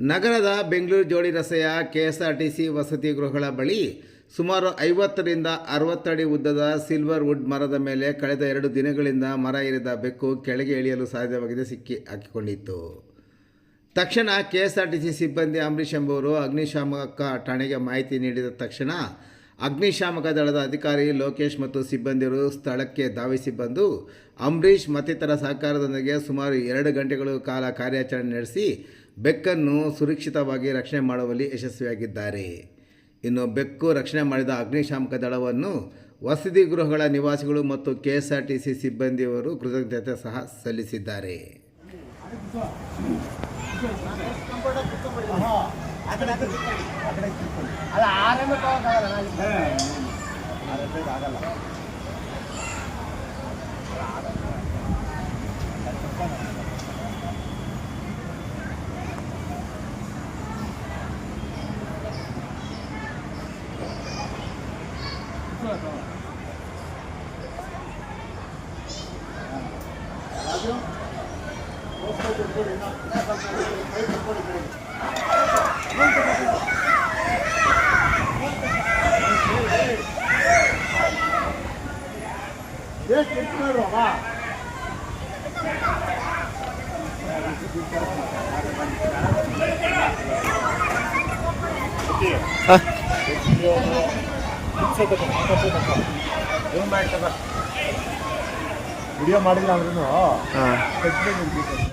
ನಗರದ ಬೆಂಗಳೂರು ಜೋಡಿ ರಸ್ತೆಯ ಕೆ ವಸತಿ ಗೃಹಗಳ ಬಳಿ ಸುಮಾರು ಐವತ್ತರಿಂದ ಅರವತ್ತಡಿ ಉದ್ದದ ಸಿಲ್ವರ್ ವುಡ್ ಮರದ ಮೇಲೆ ಕಳೆದ ಎರಡು ದಿನಗಳಿಂದ ಮರ ಇರಿದ ಬೆಕ್ಕು ಕೆಳಗೆ ಇಳಿಯಲು ಸಾಧ್ಯವಾಗಿದೆ ಸಿಕ್ಕಿ ಹಾಕಿಕೊಂಡಿತ್ತು. ತಕ್ಷಣ ಕೆ ಎಸ್ ಆರ್ ಸಿಬ್ಬಂದಿ ಅಂಬರೀಷ್ ಎಂಬುವರು ಅಗ್ನಿಶಾಮಕ ಠಾಣೆಗೆ ಮಾಹಿತಿ ನೀಡಿದ ತಕ್ಷಣ ಅಗ್ನಿಶಾಮಕ ದಳದ ಅಧಿಕಾರಿ ಲೋಕೇಶ್ ಮತ್ತು ಸಿಬ್ಬಂದಿಯರು ಸ್ಥಳಕ್ಕೆ ಧಾವಿಸಿ ಬಂದು ಅಂಬರೀಷ್ ಮತ್ತಿತರ ಸಹಕಾರದೊಂದಿಗೆ ಸುಮಾರು ಎರಡು ಗಂಟೆಗಳ ಕಾಲ ಕಾರ್ಯಾಚರಣೆ ನಡೆಸಿ ಬೆಕ್ಕನ್ನು ಸುರಕ್ಷಿತವಾಗಿ ರಕ್ಷಣೆ ಮಾಡುವಲ್ಲಿ ಯಶಸ್ವಿಯಾಗಿದ್ದಾರೆ ಇನ್ನು ಬೆಕ್ಕು ರಕ್ಷಣೆ ಮಾಡಿದ ಅಗ್ನಿಶಾಮಕ ದಳವನ್ನು ವಸತಿ ಗೃಹಗಳ ನಿವಾಸಿಗಳು ಮತ್ತು K S R T C ಸಿಬ್ಬಂದಿಯವರು ಕೃತಜ್ಞತೆ ಸಹ ಸಲ್ಲಿಸಿದ್ದಾರೆ 啊。ವಿಡಿಯೋ ಮಾಡಿಲ್ಲ ಅಂದ್ರೂ